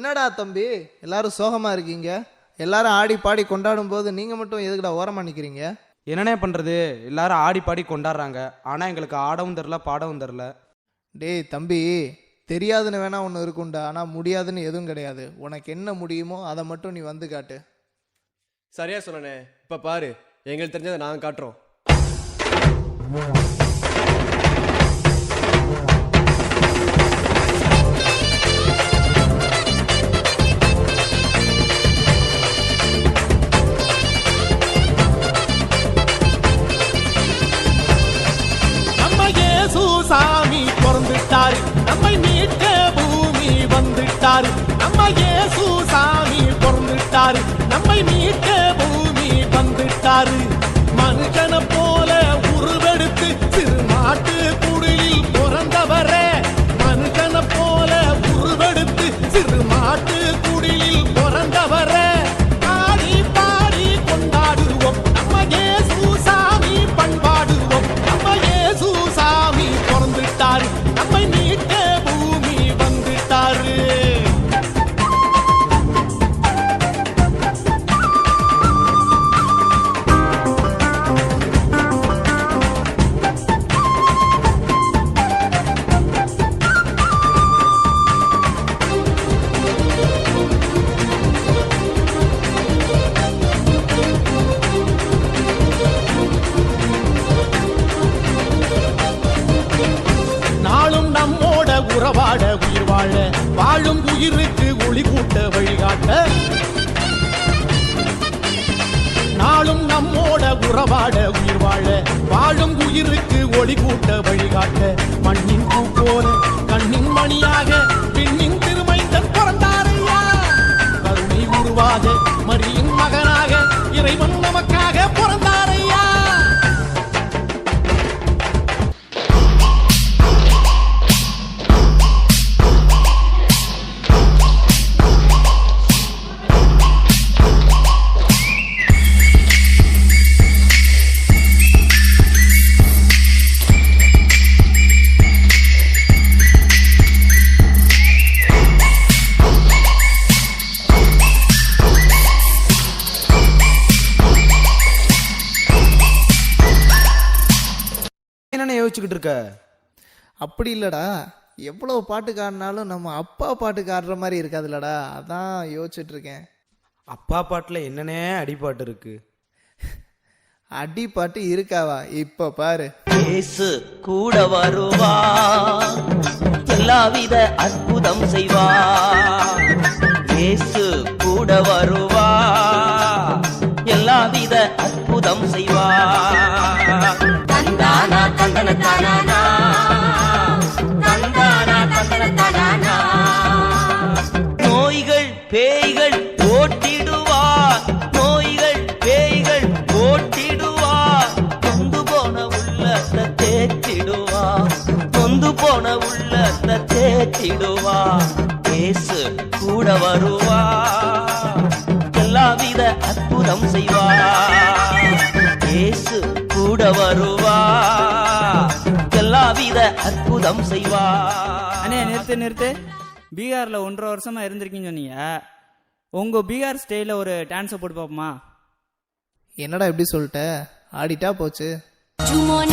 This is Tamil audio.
என்னடா தம்பி? எல்லாரும் சோகமா இருக்கீங்க. எல்லாரும் ஆடி பாடி கொண்டாடும் போது நீங்க மட்டும் எதுக்குடா ஓரமா நிக்கிறீங்க? என்னண்ணே பண்ணுறது எல்லாரும் ஆடி பாடி கொண்டாடுறாங்க. ஆனால் எங்களுக்கு ஆடவும் தெரில பாடவும் தெரில டேய் தம்பி தெரியாதுன்னு வேணா ஒன்று இருக்கும்டா. ஆனால் முடியாதுன்னு எதுவும் கிடையாது. உனக்கு என்ன முடியுமோ அதை மட்டும் நீ வந்து காட்டு. சரியா சொன்னனே. இப்ப பாரு. எங்களுக்கு தெரிஞ்சதை நாங்க காட்டுறோம். நம்மை மீட்க பூமி வந்துட்டாரு. நம்ம ஏசு சாமி பிறந்துட்டாரு. நம்மை மீட்க உயிருக்கு ஒளி கூட்ட வழிகாட்ட. நாளும் நம்மோட உறவாட உயிர் வாழ வாழும் உயிருக்கு ஒளி கூட்ட வழிகாட்ட. மண்ணின் என்னண்ணே யோசிச்சுக்கிட்டு இருக்க? அப்படி இல்லடா. எவ்வளோ பாட்டு காடினாலும் நம்ம அப்பா பாட்டு காடுற மாதிரி இருக்காதுல்லடா அதான் யோசிச்சுட்டு இருக்கேன். அப்பா பாட்டில் என்னண்ணே அடிப்பாட்டு இருக்கு? அடி பாட்டு இருக்காவா? இப்ப பாரு. இயேசு கூட வருவா. எல்லாவித அற்புதம் செய்வா. இயேசு கூட வருவா. பேய்கள் ஓட்டிடுவார் நோய்கள் பேய்கள் ஓட்டிடுவார் நொந்து போன உள்ளத்தை தேற்றிடுவார் நொந்து போன உள்ளத்தை தேற்றிடுவார் பேசு கூட வருவா. எல்லாவித அற்புதம் செய்வா. இயேசு கூட வருவா. எல்லாவித அற்புதம் செய்வா. அண்ணே நிறுத்து நிறுத்து. பீகாரில் ஒன்றரை வருஷமாக இருந்திருக்கீங்கன்னு சொன்னீங்க. உங்கள் பீகார் ஸ்டேயில் ஒரு டான்ஸை போட்டு பார்ப்போமா? என்னடா எப்படி சொல்லிட்ட? ஆடிட்டா போச்சு. சும்மா